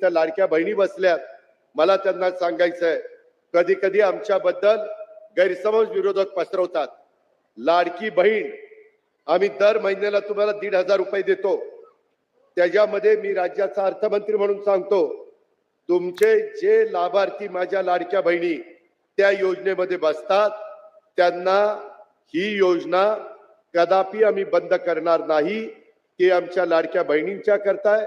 त्या लाडक्या बहिणी बसल्यात. मला त्यांना सांगायचंय कधी कधी आमच्याबद्दल गैरसमज विरोधक पसरवतात. लाडकी बहीण आम्ही दर महिन्याला तुम्हाला दीड हजार रुपये देतो. त्याच्यामध्ये मी राज्याचा अर्थमंत्री म्हणून सांगतो तुमचे जे लाभार्थी माझ्या लाडक्या बहिणी त्या योजनेमध्ये बसतात त्यांना ही योजना कदापि आम्ही बंद करणार नाही की आमच्या लाडक्या बहिणींच्या करताय.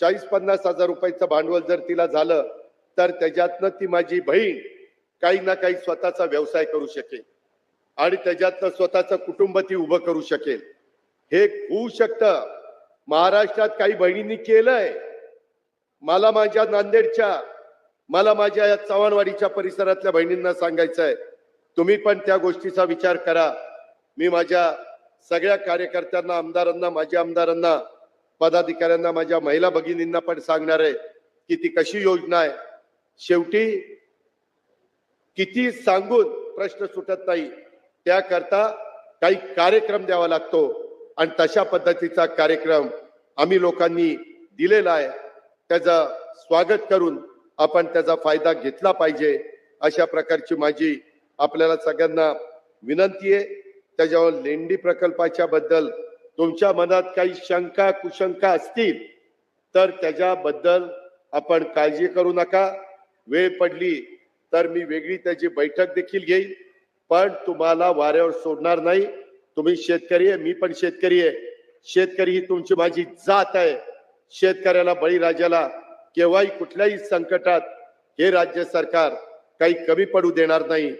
चाळीस पन्नास हजार रुपयाचं भांडवल जर तिला झालं तर त्याच्यातनं ती माझी बहीण काही ना काही स्वतःचा व्यवसाय करू शकेल. आणि त्याच्यातनं स्वतःचं कुटुंब ती उभं करू शकेल. हे होऊ शकतं. महाराष्ट्रात काही बहिणींनी केलंय. मला माझ्या नांदेडच्या मला माझ्या या चव्हाणवाडीच्या परिसरातल्या बहिणींना सांगायचं आहे तुम्ही पण त्या गोष्टीचा विचार करा. मी माझ्या सगळ्या कार्यकर्त्यांना आमदारांना माझ्या आमदारांना पदाधिकाऱ्यांना माझ्या महिला भगिनींना पण सांगणार आहे की ती कशी योजना आहे. शेवटी किती सांगून प्रश्न सुटत नाही. त्याकरता काही कार्यक्रम द्यावा लागतो आणि तशा पद्धतीचा कार्यक्रम आम्ही लोकांनी दिलेला आहे. त्याचं स्वागत करून आपण त्याचा फायदा घेतला पाहिजे. अशा प्रकारची माझी आपल्याला सगळ्यांना विनंती आहे. त्याच्यावर लेंडी प्रकल्पाच्या बद्दल तुमच्या मनात काही शंका कुशंका असतील तर त्याच्याबद्दल आपण काळजी करू नका. वेळ पडली तर मी वेगळी त्याची बैठक देखील घेईन. पण तुम्हाला वाऱ्यावर सोडणार नाही. तुम्ही शेतकरी आहे मी पण शेतकरी आहे. शेतकरी ही तुमची माझी जात आहे. शेतकऱ्याला बळीराजाला केव्हाही कुठल्याही संकटात हे राज्य सरकार काही कमी पडू देणार नाही.